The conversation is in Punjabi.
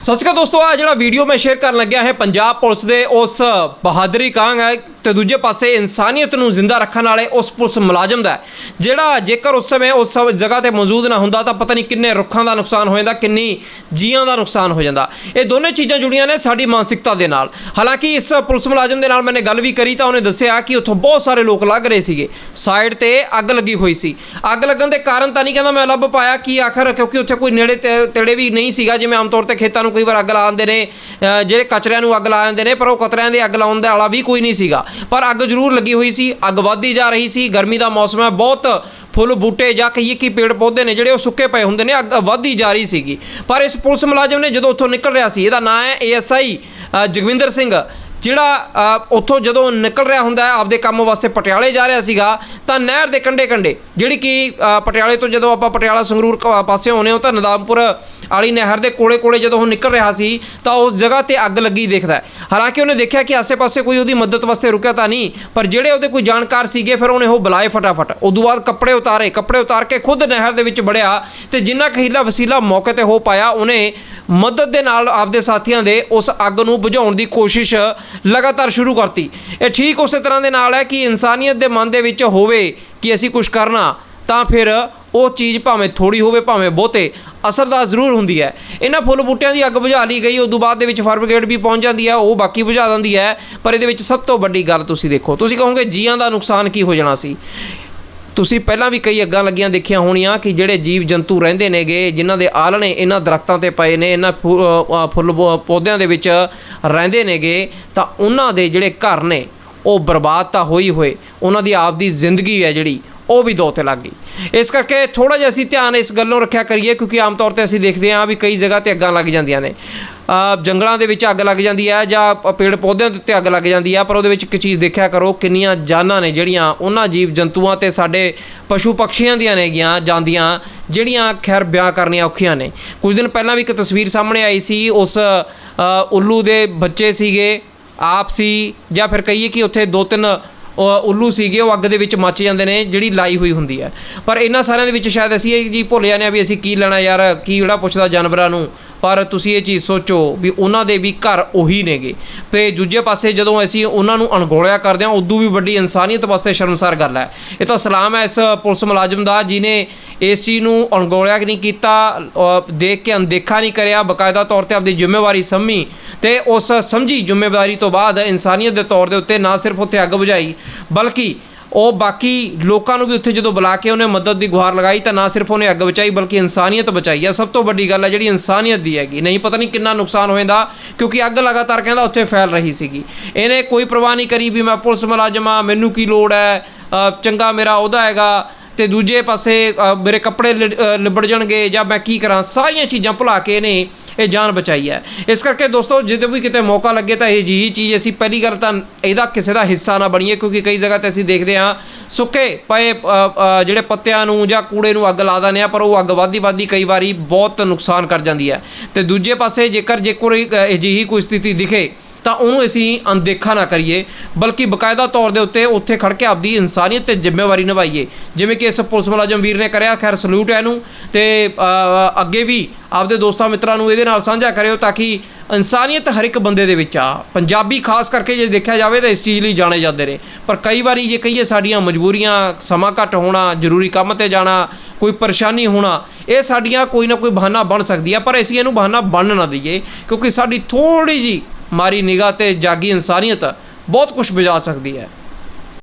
ਸਤਿ ਸ਼੍ਰੀ ਅਕਾਲ ਦੋਸਤੋ ਆ ਜਿਹੜਾ ਵੀਡੀਓ ਮੈਂ ਸ਼ੇਅਰ ਕਰਨ ਲੱਗਿਆ ਹੈ ਪੰਜਾਬ ਪੁਲਿਸ ਦੇ, ਉਸ ਬਹਾਦਰੀ ਕਾਂਗ ਹੈ। ਤੇ ਦੂਜੇ ਪਾਸੇ ਇਨਸਾਨੀਅਤ ਨੂੰ ਜ਼ਿੰਦਾ ਰੱਖਣ ਵਾਲੇ ਉਸ ਪੁਲਿਸ ਮੁਲਾਜ਼ਮ ਦਾ ਜਿਹੜਾ ਜੇਕਰ ਉਸ ਸਮੇਂ ਉਸ ਜਗ੍ਹਾ ਤੇ ਮੌਜੂਦ ਨਾ ਹੁੰਦਾ ਤਾਂ ਪਤਾ ਨਹੀਂ ਕਿੰਨੇ ਰੁੱਖਾਂ ਦਾ ਨੁਕਸਾਨ ਹੋ ਜਾਂਦਾ, ਕਿੰਨੀ ਜੀਆਂ ਦਾ ਨੁਕਸਾਨ ਹੋ ਜਾਂਦਾ। ਇਹ ਦੋਨੇ ਚੀਜ਼ਾਂ ਜੁੜੀਆਂ ਨੇ ਸਾਡੀ ਮਾਨਸਿਕਤਾ ਦੇ ਨਾਲ। ਹਾਲਾਂਕਿ ਇਸ ਪੁਲਿਸ ਮੁਲਾਜ਼ਮ ਦੇ ਨਾਲ ਮੈਨੇ ਗੱਲ ਵੀ ਕਰੀ ਤਾਂ ਉਹਨੇ ਦੱਸਿਆ ਕਿ ਉੱਥੋਂ ਬਹੁਤ ਸਾਰੇ ਲੋਕ ਲੱਗ ਰਹੇ ਸੀਗੇ। ਸਾਈਡ ਤੇ ਅੱਗ ਲੱਗੀ ਹੋਈ ਸੀ। ਅੱਗ ਲੱਗਣ ਦੇ ਕਾਰਨ ਤਾਂ ਨਹੀਂ ਕਹਿੰਦਾ ਮੈਂ ਲੱਭ ਪਾਇਆ ਕਿ ਆਖਰ ਕਿਉਂਕਿ ਉੱਥੇ ਕੋਈ ਨੇੜੇ ਤੇ- ਤੇੜੇ ਵੀ ਨਹੀਂ ਸੀਗਾ। ਜਿਵੇਂ ਆਮ ਤੌਰ ਤੇ ਖੇਤਾਂ ਨੂੰ ਕਈ ਵਾਰ ਅੱਗ ਲਾ ਦਿੰਦੇ ਨੇ ਜਿਹੜੇ ਕਚਰਿਆਂ ਨੂੰ ਅੱਗ ਲਾ ਦਿੰਦੇ ਨੇ, ਪਰ ਉਹ ਕਚਰਿਆਂ ਦੇ ਅੱਗ ਲਾਉਣ ਦਾ ਵਾਲਾ ਵੀ ਕੋਈ ਨਹੀਂ ਸੀਗਾ। ਪਰ ਅੱਗ ਜ਼ਰੂਰ ਲੱਗੀ ਹੋਈ ਸੀ, ਅੱਗ ਵੱਧਦੀ ਜਾ ਰਹੀ ਸੀ, ਗਰਮੀ ਦਾ ਮੌਸਮ ਹੈ, ਬਹੁਤ ਫੁੱਲ ਬੂਟੇ ਜਾਂ ਕਹੀਏ ਕਿ ਪੇੜ ਪੌਦੇ ਨੇ ਜਿਹੜੇ ਉਹ ਸੁੱਕੇ ਪਏ ਹੁੰਦੇ ਨੇ, ਅੱਗ ਵੱਧਦੀ ਜਾ ਰਹੀ ਸੀਗੀ। ਪਰ ਇਸ ਪੁਲਿਸ ਮੁਲਾਜ਼ਮ ਨੇ ਜਦੋਂ ਉੱਥੋਂ ਨਿਕਲ ਰਿਹਾ ਸੀ, ਇਹਦਾ ਨਾਂ ਹੈ ਏਐਸਆਈ ਜਗਵਿੰਦਰ ਸਿੰਘ। ਜਿਹੜਾ ਉੱਥੋਂ ਜਦੋਂ ਨਿਕਲ ਰਿਹਾ ਹੁੰਦਾ ਹੈ, ਆਪਦੇ ਕੰਮ ਵਾਸਤੇ ਪਟਿਆਲੇ ਜਾ ਰਿਹਾ ਸੀਗਾ, ਤਾਂ ਨਹਿਰ ਦੇ ਕੰਢੇ ਕੰਢੇ ਜਿਹੜੀ ਕਿ ਪਟਿਆਲੇ ਤੋਂ ਜਦੋਂ ਆਪਾਂ ਪਟਿਆਲਾ ਸੰਗਰੂਰ ਕ- ਪਾਸੇ ਆਉਨੇ ਹੋ, ਤਾਂ ਨਦਾਮਪੁਰ ਵਾਲੀ ਨਹਿਰ ਦੇ ਕੋਲੇ ਕੋਲੇ ਜਦੋਂ ਉਹ ਨਿਕਲ ਰਿਹਾ ਸੀ, ਤਾਂ ਉਸ ਜਗ੍ਹਾ ਤੇ ਅੱਗ ਲੱਗੀ ਦਿਖਦਾ ਹਾਲਾਂਕਿ ਉਹਨੇ ਦੇਖਿਆ ਕਿ ਆਸੇ-ਪਾਸੇ ਕੋਈ ਉਹਦੀ ਮਦਦ ਵਾਸਤੇ ਰੁਕਿਆ ਤਾਂ ਨਹੀਂ, ਪਰ ਜਿਹੜੇ ਉਹਦੇ ਕੋਈ ਜਾਣਕਾਰ ਸੀਗੇ, ਫਿਰ ਉਹਨੇ ਉਹ ਬੁਲਾਏ ਫਟਾਫਟ। ਉਦੋਂ ਬਾਅਦ ਕੱਪੜੇ ਉਤਾਰੇ, ਕੱਪੜੇ ਉਤਾਰ ਕੇ ਖੁਦ ਨਹਿਰ ਦੇ ਵਿੱਚ ਵੜਿਆ ਤੇ ਜਿੰਨਾ ਕਹੀਲਾ ਵਸੀਲਾ ਮੌਕੇ ਤੇ ਹੋ ਪਾਇਆ, ਉਹਨੇ ਮਦਦ ਦੇ ਨਾਲ ਆਪਦੇ ਸਾਥੀਆਂ ਦੇ ਉਸ ਅੱਗ ਨੂੰ ਬੁਝਾਉਣ ਦੀ ਕੋਸ਼ਿਸ਼ ਲਗਾਤਾਰ ਸ਼ੁਰੂ ਕਰਤੀ। ਇਹ ਠੀਕ ਉਸੇ ਤਰ੍ਹਾਂ ਦੇ ਨਾਲ ਹੈ ਕਿ ਇਨਸਾਨੀਅਤ ਦੇ ਮਨ ਦੇ ਵਿੱਚ ਹੋਵੇ ਕਿ ਅਸੀਂ ਕੁਝ ਕਰਨਾ, ਤਾਂ ਫਿਰ ਉਹ ਚੀਜ਼ ਭਾਵੇਂ ਥੋੜੀ ਹੋਵੇ, ਭਾਵੇਂ ਬਹੁਤੇ ਅਸਰਦਾਰ ਜ਼ਰੂਰ ਹੁੰਦੀ ਹੈ। ਇਹਨਾਂ ਫੁੱਲ ਬੂਟਿਆਂ ਦੀ ਅੱਗ ਬੁਝਾ ਲਈ ਗਈ, ਉਦੋਂ ਬਾਅਦ ਦੇ ਵਿੱਚ ਫਾਇਰ ਬ੍ਰਿਗੇਡ ਵੀ ਪਹੁੰਚ ਜਾਂਦੀ ਹੈ, ਉਹ ਬਾਕੀ ਬੁਝਾ ਦਿੰਦੀ ਹੈ। ਪਰ ਇਹਦੇ ਵਿੱਚ ਸਭ ਤੋਂ ਵੱਡੀ ਗੱਲ ਤੁਸੀਂ ਦੇਖੋ। ਤੁਸੀਂ ਕਹੋਗੇ ਜੀਆਂ ਦਾ ਨੁਕਸਾਨ ਕੀ ਹੋ ਜਾਣਾ ਸੀ? ਤੁਸੀਂ ਪਹਿਲਾਂ ਵੀ ਕਈ ਅੱਗਾਂ ਲੱਗੀਆਂ ਦੇਖੀਆਂ ਹੋਣੀਆਂ ਕਿ ਜਿਹੜੇ ਜੀਵ ਜੰਤੂ ਰਹਿੰਦੇ ਨੇਗੇ, ਜਿਨ੍ਹਾਂ ਦੇ ਆਲਣੇ ਇਹਨਾਂ ਦਰਖਤਾਂ ਤੇ ਪਏ ਨੇ, ਇਹਨਾਂ ਫੁ- ਫੁੱਲ ਪੌਦਿਆਂ ਦੇ ਵਿੱਚ ਰਹਿੰਦੇ ਨੇਗੇ, ਤਾਂ ਉਹਨਾਂ ਦੇ ਜਿਹੜੇ ਘਰ ਨੇ, ਉਹ ਬਰਬਾਦ ਤਾਂ ਹੋਈ ਹੋਏ। ਉਹਨਾਂ ਦੀ ਆਪਦੀ ਜ਼ਿੰਦਗੀ ਹੈ ਜਿਹੜੀ ਉਹ ਵੀ ਦੋ ਤੇ ਲੱਗ ਗਈ। ਇਸ ਕਰਕੇ ਥੋੜਾ ਜਿਹਾ ਅਸੀਂ ਧਿਆਨ ਇਸ ਗੱਲੋਂ ਰੱਖਿਆ ਕਰੀਏ, ਕਿਉਂਕਿ ਆਮ ਤੌਰ ਤੇ ਅਸੀਂ ਦੇਖਦੇ ਹਾਂ ਵੀ ਕਈ ਜਗ੍ਹਾ ਤੇ ਅੱਗਾਂ ਲੱਗ ਜਾਂਦੀਆਂ ਨੇ। ਜੰਗਲਾਂ ਦੇ ਵਿੱਚ ਅੱਗ ਲੱਗ ਜਾਂਦੀ ਹੈ ਜਾਂ ਪੇੜ ਪੌਦਿਆਂ ਦੇ ਉੱਤੇ ਅੱਗ ਲੱਗ ਜਾਂਦੀ ਹੈ, ਪਰ ਉਹਦੇ ਵਿੱਚ ਇੱਕ ਚੀਜ਼ ਦੇਖਿਆ ਕਰੋ, ਕਿੰਨੀਆਂ ਜਾਨਾਂ ਨੇ ਜਿਹੜੀਆਂ ਉਹਨਾਂ ਜੀਵ ਜੰਤੂਆਂ ਤੇ ਸਾਡੇ ਪਸ਼ੂ ਪਕਸ਼ੀਆਂ ਦੀਆਂ ਨੇਗੀਆਂ ਜਾਂਦੀਆਂ, ਜਿਹੜੀਆਂ ਖੈਰ ਵਿਆਹ ਕਰਨੀਆਂ ਔਖੀਆਂ ਨੇ। ਕੁਝ ਦਿਨ ਪਹਿਲਾਂ ਵੀ ਇੱਕ ਤਸਵੀਰ ਸਾਹਮਣੇ ਆਈ ਸੀ, ਉਸ ਉੱਲੂ ਦੇ ਬੱਚੇ ਸੀਗੇ, ਆਪ ਸੀ, ਜਾਂ ਫਿਰ ਕਹੀਏ ਕਿ ਉੱਥੇ ਦੋ ਤਿੰਨ ਉੱਲੂ ਸੀਗੇ, ਉਹ ਅੱਗ ਦੇ ਵਿੱਚ ਮੱਚ ਜਾਂਦੇ ਨੇ, ਜਿਹੜੀ ਲਾਈ ਹੋਈ ਹੁੰਦੀ ਹੈ। ਪਰ ਇਹਨਾਂ ਸਾਰਿਆਂ ਦੇ ਵਿੱਚ ਸ਼ਾਇਦ ਅਸੀਂ ਇਹ ਜੀ ਭੁੱਲ ਜਾਂਦੇ ਹਾਂ ਵੀ ਅਸੀਂ ਕੀ ਲੈਣਾ ਯਾਰ, ਕੀ ਜਿਹੜਾ ਪੁੱਛਦਾ ਜਾਨਵਰਾਂ ਨੂੰ। ਪਰ ਤੁਸੀਂ ਇਹ ਚੀਜ਼ ਸੋਚੋ ਵੀ ਉਹਨਾਂ ਦੇ ਵੀ ਘਰ ਉਹੀ ਨੇਗੇ। ਤੇ ਦੂਜੇ ਪਾਸੇ ਜਦੋਂ ਅਸੀਂ ਉਹਨਾਂ ਨੂੰ ਅਣਗੌਲਿਆ ਕਰਦੇ ਹਾਂ, ਉਦੋਂ ਵੀ ਵੱਡੀ ਇਨਸਾਨੀਅਤ ਵਾਸਤੇ ਸ਼ਰਮਸਾਰ ਗੱਲ ਹੈ। ਇਹ ਤਾਂ ਸਲਾਮ ਹੈ ਇਸ ਪੁਲਿਸ ਮੁਲਾਜ਼ਮ ਦਾ ਜਿਨੇ ਇਸ ਚੀਜ਼ ਨੂੰ ਅਣਗੌਲਿਆ ਨਹੀਂ ਕੀਤਾ ਦੇਖ ਕੇ ਅਣਦੇਖਾ ਨਹੀਂ ਕਰਿਆ, ਬਕਾਇਦਾ ਤੌਰ ਤੇ ਆਪਣੀ ਜ਼ਿੰਮੇਵਾਰੀ ਸਮਝੀ ਤੇ ਉਸ ਸਮਝੀ ਜ਼ਿੰਮੇਵਾਰੀ ਤੋਂ ਬਾਅਦ ਇਨਸਾਨੀਅਤ ਦੇ ਤੌਰ ਦੇ ਉੱਤੇ ਨਾ ਸਿਰਫ ਉੱਥੇ ਅੱਗ ਬੁਝਾਈ, ਬਲਕਿ ਉਹ ਬਾਕੀ ਲੋਕਾਂ ਨੂੰ ਵੀ ਉੱਥੇ ਜਦੋਂ ਬੁਲਾ ਕੇ ਉਹਨੇ ਮਦਦ ਦੀ ਗੁਹਾਰ ਲਗਾਈ ਤਾਂ ਨਾ ਸਿਰਫ ਉਹਨੇ ਅੱਗ ਬਚਾਈ ਬਲਕਿ ਇਨਸਾਨੀਅਤ ਬਚਾਈ ਹੈ ਸਭ ਤੋਂ ਵੱਡੀ ਗੱਲ ਹੈ ਜਿਹੜੀ ਇਨਸਾਨੀਅਤ ਦੀ ਹੈਗੀ। ਨਹੀਂ, ਪਤਾ ਨਹੀਂ ਕਿੰਨਾ ਨੁਕਸਾਨ ਹੋ ਜਾਂਦਾ, ਕਿਉਂਕਿ ਅੱਗ ਲਗਾਤਾਰ ਕਹਿੰਦਾ ਉੱਥੇ ਫੈਲ ਰਹੀ ਸੀਗੀ। ਇਹਨੇ ਕੋਈ ਪਰਵਾਹ ਨਹੀਂ ਕਰੀ ਵੀ ਮੈਂ ਪੁਲਿਸ ਮੁਲਾਜ਼ਮ ਆ, ਮੈਨੂੰ ਕੀ ਲੋੜ ਹੈ? ਚੰਗਾ ਮੇਰਾ ਉਹਦਾ ਹੈਗਾ, ਤੇ ਦੂਜੇ ਪਾਸੇ ਮੇਰੇ ਕੱਪੜੇ ਲਿ- ਲਿਬੜ ਜਾਣਗੇ ਜਾਂ ਮੈਂ ਕੀ ਕਰਾਂ? ਸਾਰੀਆਂ ਚੀਜ਼ਾਂ ਭੁਲਾ ਕੇ ਇਹਨੇ ਇਹ ਜਾਨ ਬਚਾਈ ਹੈ। ਇਸ ਕਰਕੇ ਦੋਸਤੋ, ਜਦੋਂ ਵੀ ਕਿਤੇ ਮੌਕਾ ਲੱਗੇ ਤਾਂ ਇਹ ਜਿਹੀ ਚੀਜ਼ ਅਸੀਂ ਪਹਿਲੀ ਗੱਲ ਤਾਂ ਇਹਦਾ ਕਿਸੇ ਦਾ ਹਿੱਸਾ ਨਾ ਬਣੀਏ, ਕਿਉਂਕਿ ਕਈ ਜਗ੍ਹਾ ਤੇ ਅਸੀਂ ਦੇਖਦੇ ਹਾਂ, ਸੁੱਕੇ ਪਏ ਜਿਹੜੇ ਪੱਤਿਆਂ ਨੂੰ ਜਾਂ ਕੂੜੇ ਨੂੰ ਅੱਗ ਲਾ ਦਿੰਦੇ ਆ ਪਰ ਉਹ ਅੱਗ ਵੱਧਦੀ ਵੱਧਦੀ ਕਈ ਵਾਰੀ ਬਹੁਤ ਨੁਕਸਾਨ ਕਰ ਜਾਂਦੀ ਹੈ। ਤੇ ਦੂਜੇ ਪਾਸੇ ਜੇਕਰ ਜੇ ਕੋਈ ਅਜਿਹੀ ਕੋਈ ਸਥਿਤੀ ਦਿਖੇ ਤਾਂ ਉਹਨੂੰ ਅਸੀਂ ਅਣਦੇਖਾ ਨਾ ਕਰੀਏ, ਬਲਕਿ ਬਕਾਇਦਾ ਤੌਰ ਦੇ ਉੱਤੇ ਉੱਥੇ ਖੜ ਕੇ ਆਪਦੀ ਇਨਸਾਨੀਅਤ ਤੇ ਜ਼ਿੰਮੇਵਾਰੀ ਨਿਭਾਈਏ। ਜਿਵੇਂ ਕਿ ਇਸ ਪੁਲਿਸ ਮੁਲਾਜ਼ਮ ਵੀਰ ਨੇ ਕਰਿਆ, ਖੈਰ ਸਲੂਟ ਹੈ ਇਹਨੂੰ, ਤੇ ਅੱਗੇ ਵੀ ਆਪਦੇ ਦੋਸਤਾਂ ਮਿੱਤਰਾਂ ਨੂੰ ਇਹਦੇ ਨਾਲ ਸਾਂਝਾ ਕਰਿਓ ਤਾਂ ਕਿ ਇਨਸਾਨੀਅਤ ਹਰ ਇੱਕ ਬੰਦੇ ਦੇ ਵਿੱਚ ਆ। ਪੰਜਾਬੀ ਖਾਸ ਕਰਕੇ ਜੇ ਦੇਖਿਆ ਜਾਵੇ ਤਾਂ ਇਸ ਚੀਜ਼ ਲਈ ਜਾਣੇ ਜਾਂਦੇ ਨੇ। ਪਰ ਕਈ ਵਾਰੀ ਜੇ ਕਹੀਏ ਸਾਡੀਆਂ ਮਜਬੂਰੀਆਂ ਸਮਾਂ ਘੱਟ ਹੋਣਾ, ਜ਼ਰੂਰੀ ਕੰਮ ਤੇ ਜਾਣਾ, ਕੋਈ ਪਰੇਸ਼ਾਨੀ ਹੋਣਾ, ਇਹ ਸਾਡੀਆਂ ਕੋਈ ਨਾ ਕੋਈ ਬਹਾਨਾ ਬਣ ਸਕਦੀ ਆ, ਪਰ ਅਸੀਂ ਇਹਨੂੰ ਬਹਾਨਾ ਬਣ ਨਾ ਦਈਏ, ਕਿਉਂਕਿ ਸਾਡੀ ਥੋੜੀ ਜੀ ਮਾਰੀ ਨਿਗਾਹ ਤੇ ਜਾਗੀ ਇਨਸਾਨੀਅਤ ਬਹੁਤ ਕੁਝ ਬਜਾ ਸਕਦੀ ਹੈ।